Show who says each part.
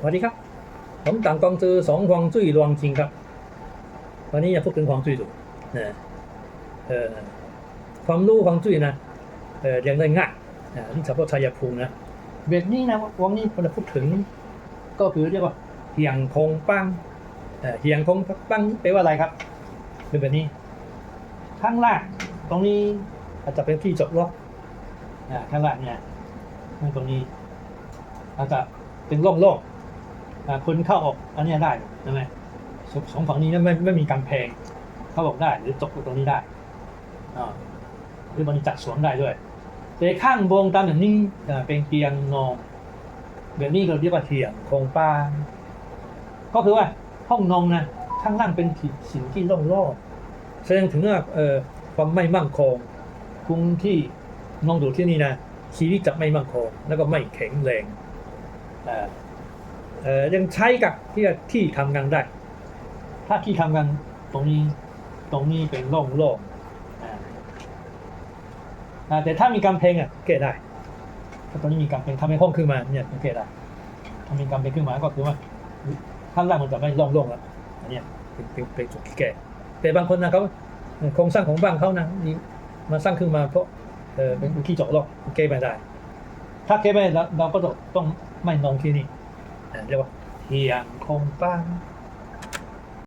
Speaker 1: สวัสดีครับ ผมต่างกองจือสองควงจุ้ยรวงจริงครับ วันนี้จะพูดถึงควงจุ้ยดูนะเอ่อความรู้ควงจุ้ยนะเออเรียนได้ง่ายอ่าที่เฉพาะชัยภูมินะเบบนี้นะวันนี้เราพูดถึง ก็คือเรียกว่าเฮียงคงปังเอ่อเฮียงคงปังแปลว่าอะไรครับเป็นแบบนี้ ข้างล่างตรงนี้อาจจะเป็นที่จอดรถอ่าข้างล่างเนี่ยตรงนี้อาจจะเป็นโล่งๆอ่า คนเข้าออกอันนี้ได้ใช่ไหมสสองฝั่งนี้ไม่ไม่มีกำแพงเข้าออกได้ หรือจบตรงนี้ได้หรือบริจาคสวมได้ด้วย แต่ข้างบนตามอย่างนี้เป็นเตียงนอนแบบนี้เราเรียกว่าเตียงโครงป้างก็คือว่าห้องนอนนะข้างล่างเป็นสิ่งที่ล่งๆแสดงถึงว่าความไม่มั่นคงคุงที่นองดูที่นี่นะชีวิตจะไม่มั่นคงแล้วก็ไม่แข็งแรงอ่อเอ่อ ยังใช้กับที่ที่ทำงานได้ ถ้าที่ทำงานตรงนี้ตรงนี้เป็นโล่งโล่งๆอ่อแต่ถ้ามีกำแพงอะแก้ได้ ถ้าตรงนี้มีกำแพงทำให้ห้องขึ้นมาเนี่ยแก้ได้ถ้ามีกำแพงขึ้นมาก็คือว่าข้างล่างมันจะไม่โล่งโล่งๆแล้วอันเนี้ยเป็นเป็นจุดที่แก้แต่บางคนนะเขาโครงสร้างของบ้านเขานะนี่มาสร้างขึ้นมาเพราะเออเป็นที่เจาะรอกแก้ไม่ได้ ถ้าแก้ไม่ได้เราเราก็ต้องต้องไม่นอนที่นี่ เรียกว่าเที่ยงคงปัง